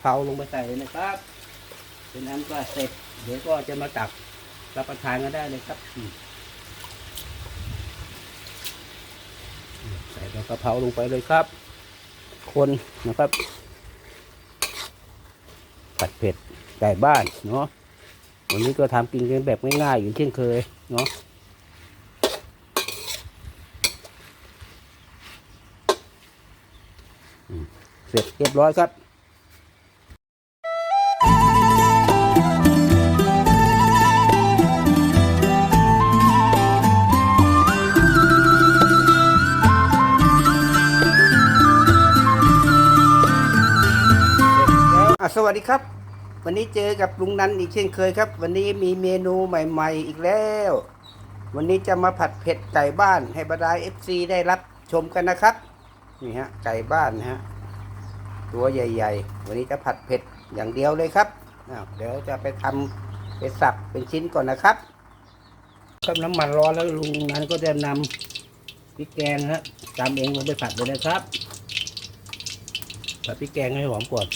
เผาลงไปใส่เลยนะครับเป็นนั้นก็เสร็จ เดี๋ยวก็จะมาตักรับประทานกันได้เลยครับใส่ใบกะเพราลงไปเลยครับ คนนะครับผัดเผ็ดไก่บ้านเนาะวันนี้ก็ทำกินกันแบบง่ายๆอย่างเช่นเคยเนาะเสร็จเรียบร้อยครับ วัสดีครับ วันนี้เจอกับลุงนันอีกเช่นเคยครับ วันนี้มีเมนูใหม่ ๆ อีกแล้ว วันนี้จะมาผัดเผ็ดไก่บ้านให้บรรดาเอฟซีได้รับชมกันนะครับนี่ฮะไก่บ้านนะฮะตัวใหญ่ ๆ วันนี้จะผัดเผ็ดอย่างเดียวเลยครับเดี๋ยวจะไปทำไปสับเป็นชิ้นก่อนนะครับครับน้ำมันร้อนแล้วลุงนันก็จะนำพริกแกงฮะตามเองลงไปผัดเลยนะครับผัดพริกแกงให้หอมก่อน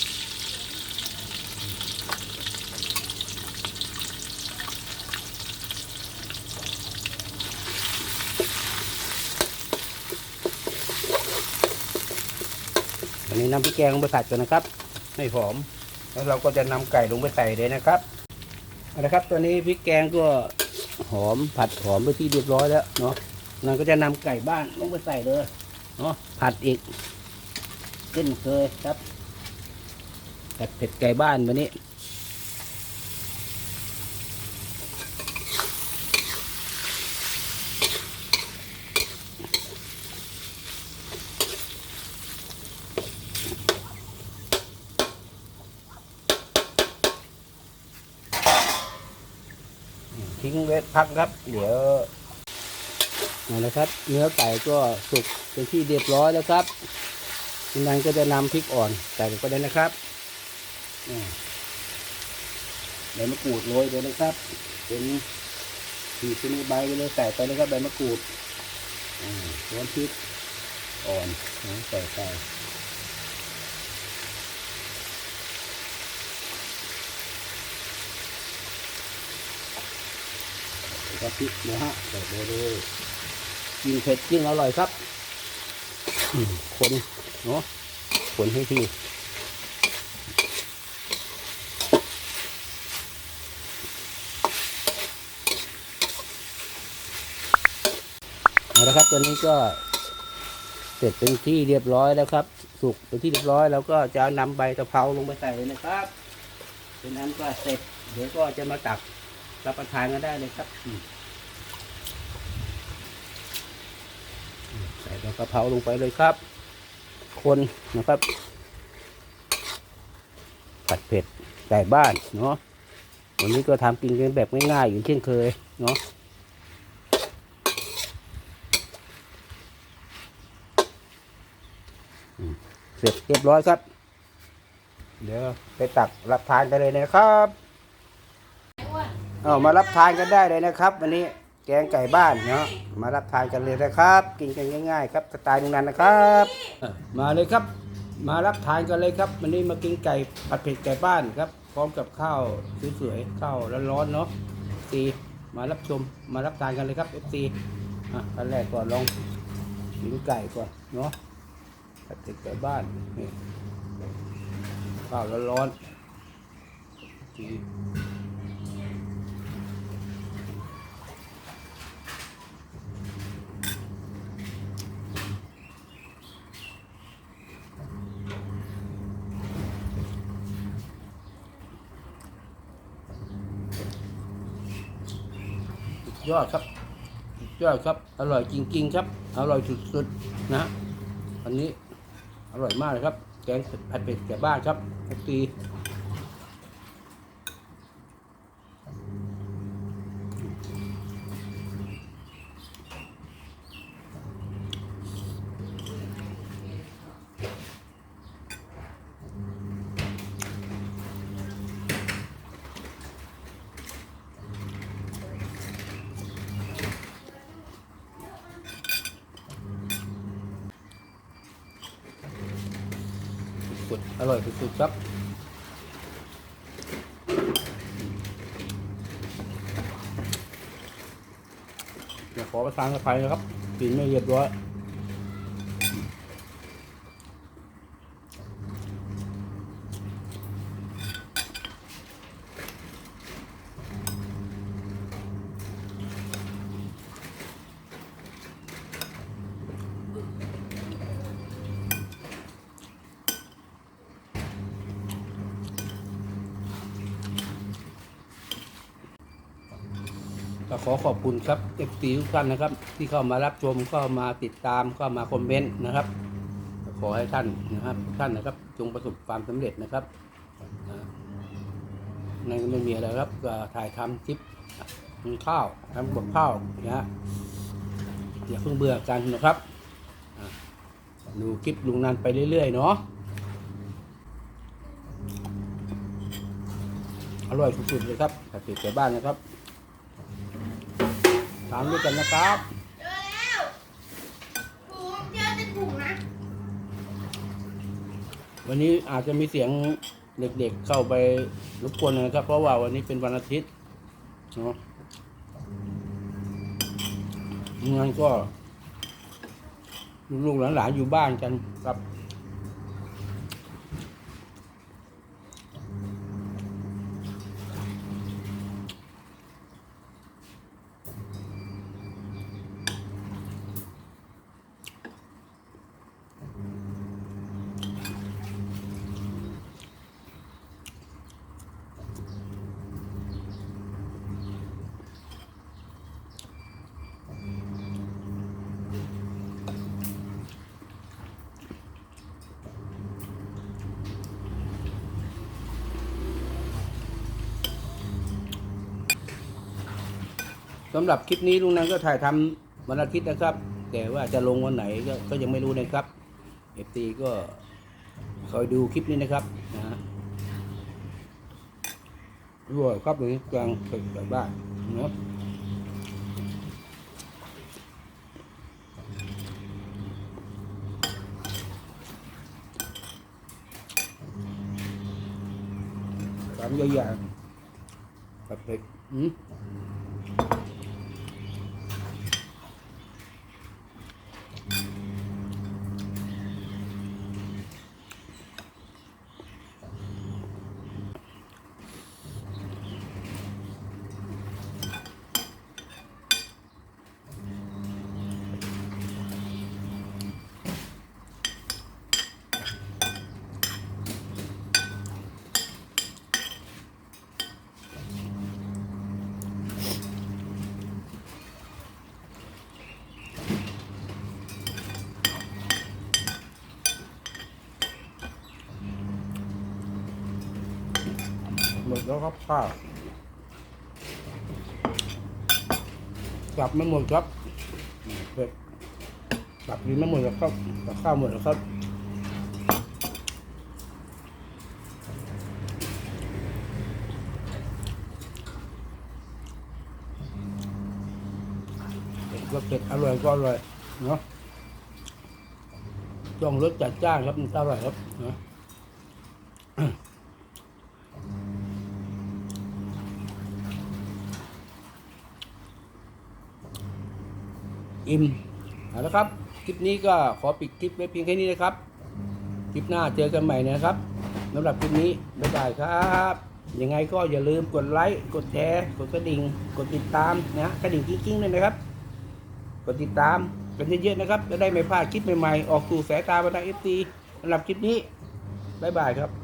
นี้นำพริกแกงลงไปผัดก่อนนะครับให้หอม แล้วเราก็จะนำไก่ลงไปใส่เลยนะครับเอาละครับ ตอนนี้พริกแกงก็หอมผัดหอมไปที่เรียบร้อยแล้วเนาะเราก็จะนำไก่บ้านลงไปใส่เลยเนาะผัดอีกเช่นเคยครับแบบเผ็ดไก่บ้านวันนี้ ทิ้งไว้พักครับ เดี๋ยวนี่นะครับ เนื้อไก่ก็สุกเป็นที่เรียบร้อยแล้วครับทีนั้นก็จะนำพริกอ่อนใส่ลงไปเลยนะครับใบมะกรูดโรยเลยนะครับ เป็นขีดเป็นใบไปเลยใส่ไปเลยครับใบมะกรูดอ่าช้อนพริกอ่อนใส่ไปแล้ว ก็พริกนะฮะใส่ไปเลยยิ่งเผ็ดยิ่งอร่อยครับคนเนาะคนให้ทีเอาละครับตัวนี้ก็เสร็จเป็นที่เรียบร้อยแล้วครับ สุกเป็นที่เรียบร้อยแล้วก็จะนำใบกะเพราลงไปใส่เลยนะครับเป็นนั้นก็เสร็จเดี๋ยวก็จะมาตักรับประทานกันได้เลยครับอืมใส่ใบ กะเพราลงไปเลยครับ คนนะครับ ผัดเผ็ดไก่บ้านเนาะวันนี้ก็ทำกินกันแบบง่ายๆอย่างเช่นเคยเนาะเสร็จเรียบร้อยครับ เดี๋ยวไปตักรับทานกันเลยนะครับ เอามารับทานกันได้เลยนะครับ วันนี้ แกงไก่บ้านเนาะมารับทานกันเลยนะครับ กินกันง่าย ๆ ครับสไตล์ตรงนั้นนะครับ มาเลยครับ มารับทานกันเลยครับ วันนี้มากินไก่ผัดเผ็ดไก่บ้านครับ พร้อมกับข้าวสวยๆข้าวร้อนๆเนาะซีมารับชมมารับทานกันเลยครับเอฟซีอะอันแรกก่อนลองกินไก่ก่อนเนาะผัดเผ็ดไก่บ้านนี่ข้าวร้อนๆจี ยอดครับสุดยอดครับ อร่อยจริง ๆ ครับ อร่อยสุดๆนะอันนี้อร่อยมากเลยครับ แกงผัดเผ็ดแก่บ้านครับทุกที สุดอร่อยสุดๆครับเดี๋ยวขอประทานกับไฟนะครับตีนไม่เรียบร้อย ก็ขอขอบคุณครับเอฟซีทุกท่านนะครับ ที่เข้ามารับชมเข้ามาติดตามเข้ามาคอมเมนต์นะครับขอให้ท่านนะครับท่านนะครับจงประสบความสำเร็จนะครับอ่านั่นก็ไม่มีอะไรครับถ่ายทำคลิปกินข้าวทำกับข้าวนะฮะอย่าเพิ่งเบื่อกันนะครับดูคลิปลุงนันไปเรื่อยๆเนาะอร่อยสุดๆเลยครับถ้าติดใจบ้านนะครับ ตามด้วยกันนะครับเจอแล้วถุงเจอแต่ถุงนะวันนี้อาจจะมีเสียงเด็กๆเข้าไปรบกวนนะครับ เพราะว่าวันนี้เป็นวันอาทิตย์เนาะงั้นก็ลูกๆหลานๆอยู่บ้านกันครับ สำหรับคลิปนี้ลุงนันก็ถ่ายทำวันอาทิตย์นะครับ แต่ว่าจะลงวันไหนก็ก็ยังไม่รู้นะครับเอฟซีก็คอยดูคลิปนี้นะครับนะฮะด้วยครับเลยกลางตึกแบบบ้านเนาะสามอย่างกับเผ็ดอืม แล้วครับข้าวกลับไม่หมดครับเผ็ดกลับกินไม่หมดแล้วครับกับข้าวหมดแล้วครับก็เผ็ดอร่อยก็อร่อยเนาะจ้องรสจัดจ้านครับมันอร่อยครับเนาะ อิ่มเอาละครับ คลิปนี้ก็ขอปิดคลิปไว้เพียงแค่นี้นะครับ คลิปหน้าเจอกันใหม่นะครับสำหรับคลิปนี้บ๊ายบายครับยังไงก็อย่าลืมกดไลค์ กดแชร์ กดกระดิ่ง กดติดตามนะกระดิ่งกิ้งๆเลยนะครับ กดติดตามกันเยอะๆนะครับ จะได้ไม่พลาดคลิปใหม่ๆ ออกสู่สายตาบรรดาเอฟซีสำหรับคลิปนี้ บ๊ายบายครับ